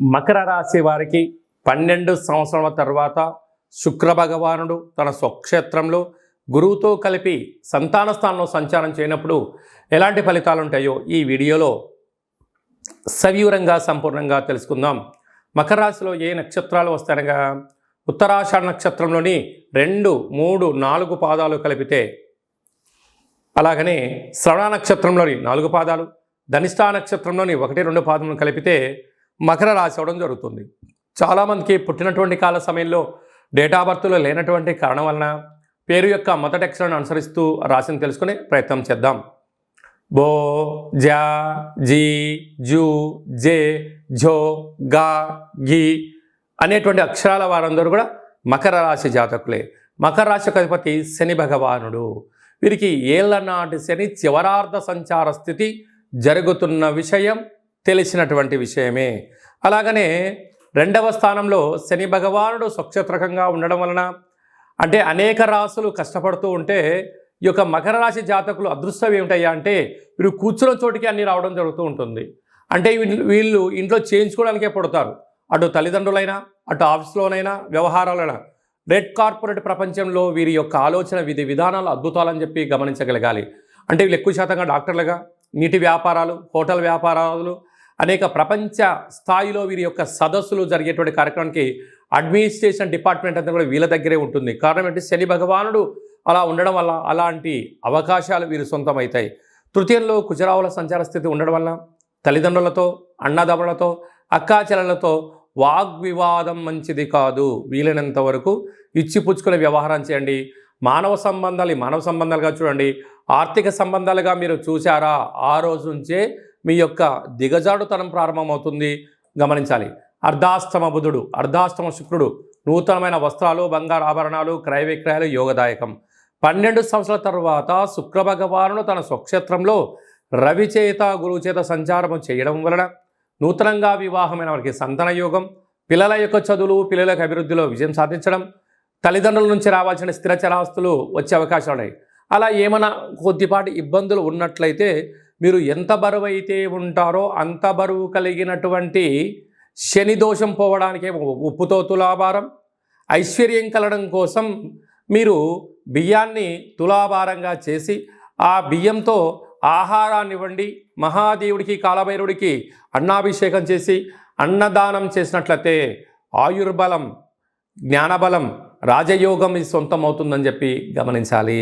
మకర రాశి వారికి పన్నెండు సంవత్సరాల తర్వాత శుక్ర భగవానుడు తన స్వక్షేత్రంలో గురువుతో కలిపి సంతాన స్థానంలో సంచారం చేయనప్పుడు ఎలాంటి ఫలితాలు ఉంటాయో ఈ వీడియోలో సవివరంగా సంపూర్ణంగా తెలుసుకుందాం. మకర రాశిలో ఏ నక్షత్రాలు వస్తాయనగా ఉత్తరాషాఢ నక్షత్రంలోని రెండు మూడు నాలుగు పాదాలు కలిపితే అలాగనే శ్రవణ నక్షత్రంలోని నాలుగు పాదాలు ధనిష్టా నక్షత్రంలోని ఒకటి రెండు పాదములు కలిపితే మకర రాశి అవడం జరుగుతుంది. చాలామందికి పుట్టినటువంటి కాల సమయంలో డేటా బర్త్లో లేనటువంటి కారణం వలన పేరు యొక్క మొదటి అక్షరాన్ని అనుసరిస్తూ రాశిని తెలుసుకునే ప్రయత్నం చేద్దాం. బో జా జీ జూ జే ఝో గా గి అనేటువంటి అక్షరాల వారందరూ కూడా మకర రాశి జాతకులే. మకర రాశి అధిపతి శని భగవానుడు. వీరికి ఏళ్ళ నాటి శని చివరార్ధ సంచార స్థితి జరుగుతున్న విషయం తెలిసినటువంటి విషయమే. అలాగనే రెండవ స్థానంలో శని భగవానుడు స్వక్షత్రకంగా ఉండడం వలన అంటే అనేక రాసులు కష్టపడుతూ ఉంటే ఈ యొక్క మకర రాశి జాతకులు అదృష్టం ఏమిటయ్యా అంటే వీరు కూర్చున్న చోటికి అన్ని రావడం జరుగుతూ ఉంటుంది. అంటే వీళ్ళు వీళ్ళు ఇంట్లో చేయించుకోవడానికే పడతారు. అటు తల్లిదండ్రులైనా అటు ఆఫీస్లోనైనా వ్యవహారాలైనా. రెడ్ కార్పొరేట్ ప్రపంచంలో వీరి యొక్క ఆలోచన విధి విధానాలు అద్భుతాలని చెప్పి గమనించగలగాలి. అంటే వీళ్ళు ఎక్కువ శాతంగా డాక్టర్లుగా నీటి వ్యాపారాలు హోటల్ వ్యాపారాలు అనేక ప్రపంచ స్థాయిలో వీరి యొక్క సదస్సులు జరిగేటువంటి కార్యక్రమానికి అడ్మినిస్ట్రేషన్ డిపార్ట్మెంట్ అంతా కూడా వీళ్ళ దగ్గరే ఉంటుంది. కారణం ఏంటి శని భగవానుడు అలా ఉండడం వల్ల అలాంటి అవకాశాలు వీరు సొంతమవుతాయి. తృతీయంలో కుజరావుల సంచార స్థితి ఉండడం వల్ల తల్లిదండ్రులతో అన్నదమ్ములతో అక్కాచెలలతో వాగ్వివాదం మంచిది కాదు. వీలైనంత వరకు ఇచ్చిపుచ్చుకునే వ్యవహారం చేయండి. మానవ సంబంధాలు మానవ సంబంధాలుగా చూడండి. ఆర్థిక సంబంధాలుగా మీరు చూసారా ఆ రోజు నుంచే మీ యొక్క దిగజాడుతనం ప్రారంభమవుతుంది. గమనించాలి. అర్ధాష్టమ బుధుడు అర్ధాష్టమ శుక్రుడు నూతనమైన వస్త్రాలు బంగారు ఆభరణాలు క్రయ విక్రయాలు యోగదాయకం. పన్నెండు సంవత్సరాల తర్వాత శుక్ర భగవానుడు తన స్వక్షేత్రంలో రవిచేత గురుచేత గురువు చేత సంచారము చేయడం వలన నూతనంగా వివాహమైన వారికి సంతాన యోగం పిల్లల యొక్క చదువులు పిల్లల యొక్క అభివృద్ధిలో విజయం సాధించడం తల్లిదండ్రుల నుంచి రావాల్సిన స్థిర చరాస్తులు వచ్చే అవకాశాలు ఉన్నాయి అలా ఏమైనా కొద్దిపాటి ఇబ్బందులు ఉన్నట్లయితే మీరు ఎంత బరువు అయితే ఉంటారో అంత బరువు కలిగినటువంటి శని దోషం పోవడానికే ఉప్పుతో తులాభారం ఐశ్వర్యం కలగడం కోసం మీరు బియ్యాన్ని తులాభారంగా చేసి ఆ బియ్యంతో ఆహారాన్ని ఇవ్వండి మహాదేవుడికి కాలభైరుడికి అన్నాభిషేకం చేసి అన్నదానం చేసినట్లయితే ఆయుర్బలం జ్ఞానబలం రాజయోగం ఇది సొంతం అవుతుందని చెప్పి గమనించాలి.